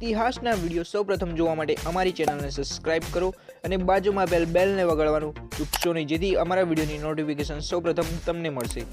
ઇતિહાસના વીડિયો સૌપ્રથમ જોવા માટે અમારી ચેનલને સબસ્ક્રાઇબ કરો અને બાજુમાં બેલ બેલને વગાડવાનું ચૂકશો નહીં. જેથી અમારા વિડીયોની નોટિફિકેશન સૌપ્રથમ તમને મળશે.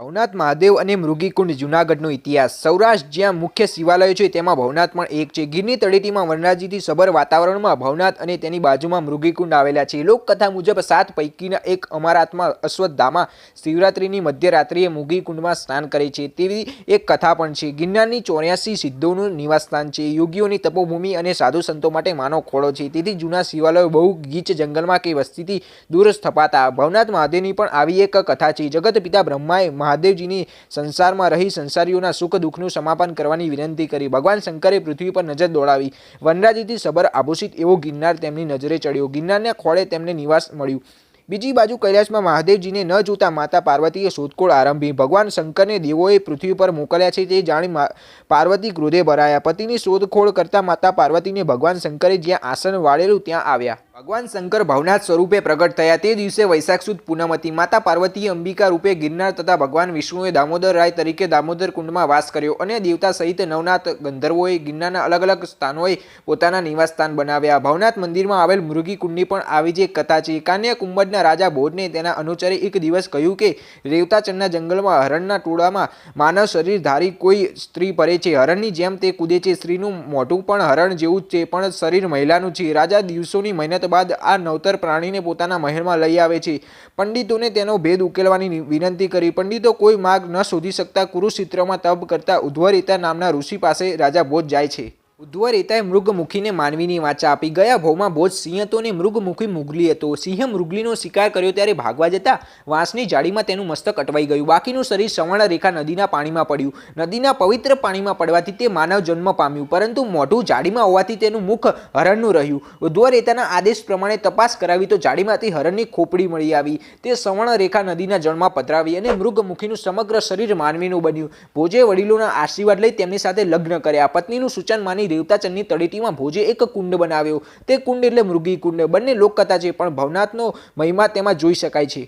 ભવનાથ મહાદેવ અને મૃગીકુંડ જુનાગઢનો ઇતિહાસ. સૌરાષ્ટ્ર જ્યાં મુખ્ય શિવાલયો છે, તેમાં ભવનાથ પણ એક છે. ગીરની તળેટીમાં વનરાજીથી સબર વાતાવરણમાં ભવનાથ અને તેની બાજુમાં મૃગીકુંડ આવેલા છે. લોકકથા મુજબ, સાત પૈકીના એક અમારાત્મા અશ્વત્થામા શિવરાત્રિની મધ્યરાત્રિએ મૃગીકુંડમાં સ્નાન કરે છે. તેવી એક કથા પણ છે. ગિરનારની ચોર્યાસી સિદ્ધોનું નિવાસસ્થાન છે. યોગીઓની તપોભૂમિ અને સાધુ સંતો માટે માનો ખોળો છે. તેથી જૂના શિવાલયો બહુ ગીચ જંગલમાં કે વસ્તીથી દૂર સ્થપાતા. ભવનાથ મહાદેવની પણ આવી એક કથા છે. જગત પિતા બ્રહ્માએ મહાદેવજીની સંસારમાં રહી સંસારીઓના સુખ દુઃખનું સમાપન કરવાની વિનંતી કરી. ભગવાન શંકરે પૃથ્વી પર નજર દોડાવી. વનરાજીથી સબર આભૂષિત એવો ગિરનાર તેમની નજરે ચડ્યો. ગિરનારના ખોળે તેમને નિવાસ મળ્યું. બીજી બાજુ કૈલાસમાં મહાદેવજીને ન જોતા માતા પાર્વતીએ શોધખોળ આરંભી. ભગવાન શંકરને દેવોએ પૃથ્વી પર મોકલ્યા છે તે જાણી પાર્વતી ક્રોધે ભરાયા. પતિની શોધખોળ કરતા માતા પાર્વતીને ભગવાન શંકરે જ્યાં આસન વાળેલું ત્યાં આવ્યા. ભગવાન શંકર ભવનાથ સ્વરૂપે પ્રગટ થયા તે દિવસે વૈશાખ સુદ પૂનમતી માતા પાર્વતીએ અંબિકા રૂપે ગિરનાર તથા ભગવાન વિષ્ણુએ દામોદર રાય તરીકે દામોદર કુંડમાં વાસ કર્યો અને દેવતા સહિત નવનાથ ગંધર્વોએ ગિરનારના અલગ અલગ સ્થાનોએ પોતાના નિવાસસ્થાન બનાવ્યા. ભવનાથ મંદિરમાં આવેલ મૃગી કુંડની પણ આવી જ એક કથા છે. કાન્ય કુંભજના રાજા ભોજને તેના અનુચરે એક દિવસ કહ્યું કે, રેવતાચંદના જંગલમાં હરણના ટોળામાં માનવ શરીર ધારી કોઈ સ્ત્રી પરે છે. હરણની જેમ તે કૂદે છે. સ્ત્રીનું મોઢું પણ હરણ જેવું જ છે, પણ શરીર મહિલાનું છે. રાજા દિવસોની મહેનત બાદ આ નવતર પ્રાણીને પોતાના મહેલમાં લઈ આવે છે. પંડિતોને તેનો ભેદ ઉકેલવાની વિનંતી કરી. પંડિતો કોઈ માર્ગ ન શોધી શકતા, કુરુક્ષેત્રમાં તપ કરતા ઉધ્વરિતા નામના ઋષિ પાસે રાજા ભોજ જાય છે. ઉદ્ધવરેતાએ મૃગમુખીને માનવીની વાચા આપી ગયા. ભોમાં ભોજ સિંહ હતો અને મૃગમુખી મુગલી હતો. સિંહ મૃગલીનો શિકાર કર્યો ત્યારે ભાગવા જતા વાંસની જાળીમાં તેનું મસ્તક અટવાઈ ગયું. બાકીનું શરીર સવર્ણ રેખા નદીના પાણીમાં પડ્યું. નદીના પવિત્ર પાણીમાં પડવાથી તે માનવ જન્મ પામ્યું, પરંતુ મોઢું જાળીમાં હોવાથી તેનું મુખ હરણનું રહ્યું. ઉદ્ધવરેતાના આદેશ પ્રમાણે તપાસ કરાવી તો જાળીમાંથી હરણની ખોપડી મળી આવી. તે સવર્ણ રેખા નદીના જળમાં પધરાવી અને મૃગમુખીનું સમગ્ર શરીર માનવીનું બન્યું. ભોજે વડીલોના આશીર્વાદ લઈ તેમની સાથે લગ્ન કર્યા. પત્નીનું સૂચન માની રેવતાચંદની તળેટીમાં ભોજે એક કુંડ બનાવ્યો. તે કુંડ એટલે મૃગી કુંડ. બંને લોકકથા છે, પણ ભવનાથનો મહિમા તેમાં જોઈ શકાય છે.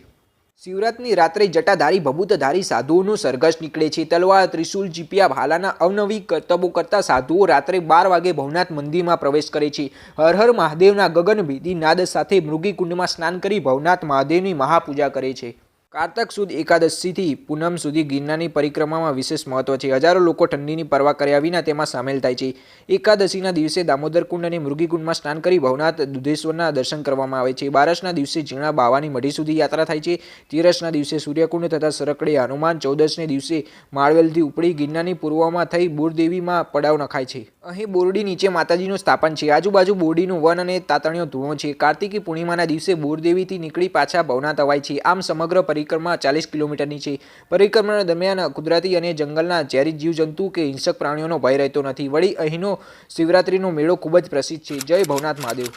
શિવરાતની રાત્રે જટાધારી ભભૂતધારી સાધુઓનું સરઘસ નીકળે છે. તલવાર, ત્રિશુલ જીપિયા ભાલાના અવનવી કરતબો કરતા સાધુઓ રાત્રે બાર વાગે ભવનાથ મંદિરમાં પ્રવેશ કરે છે. હર હર મહાદેવના ગગનભેદી નાદ સાથે મૃગીકુંડમાં સ્નાન કરી ભવનાથ મહાદેવની મહાપૂજા કરે છે. કારતક સુદ એકાદશીથી પૂનમ સુધી ગિરનારની પરિક્રમામાં વિશેષ મહત્વ છે. હજારો લોકો ઠંડીની પરવા કર્યા વિના તેમાં સામેલ થાય છે. એકાદશીના દિવસે દામોદર કુંડ અને મૃગીકુંડમાં સ્નાન કરી ભવનાથ દુધેશ્વરના દર્શન કરવામાં આવે છે. બારસના દિવસે ઝીણા બાવાની મઢી સુધી યાત્રા થાય છે. તેરસના દિવસે સૂર્યકુંડ તથા સરકડે હનુમાન, ચૌદસને દિવસે માળવેલથી ઉપડી ગિરનારની પૂર્વમાં થઈ બોરદેવીમાં પડાવ નખાય છે. અહીં બોરડી નીચે માતાજીનું સ્થાપન છે. આજુબાજુ બોરડીનું વન અને તાતણીઓ ધૂણો છે. કાર્તિકી પૂર્ણિમાના દિવસે બોરદેવીથી નીકળી પાછા ભવનાથ અવાય છે. આમ સમગ્ર પરિક્રમા ચાલીસ કિલોમીટરની છે. પરિક્રમા દરમિયાન કુદરતી અને જંગલના ઝેરી જીવજંતુ કે હિંસક પ્રાણીઓનો ભય રહેતો નથી. વળી અહીંનો શિવરાત્રિનો મેળો ખૂબ જ પ્રસિદ્ધ છે. જય ભવનાથ મહાદેવ.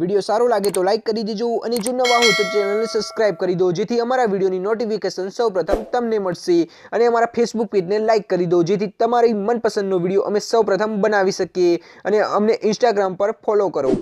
વીડિયો સારો લાગે તો લાઇક કરી દેજો અને જો નવા હો તો ચેનલને સબસ્ક્રાઇબ કરી દો, જેથી અમારા વિડીયોની નોટિફિકેશન સૌપ્રથમ તમને મળશે. અને અમારા ફેસબુક પેજને લાઇક કરી દો, જેથી તમારી મનપસંદનો વીડિયો અમે સૌપ્રથમ બનાવી શકીએ. અને અમને ઇન્સ્ટાગ્રામ પર ફોલો કરો.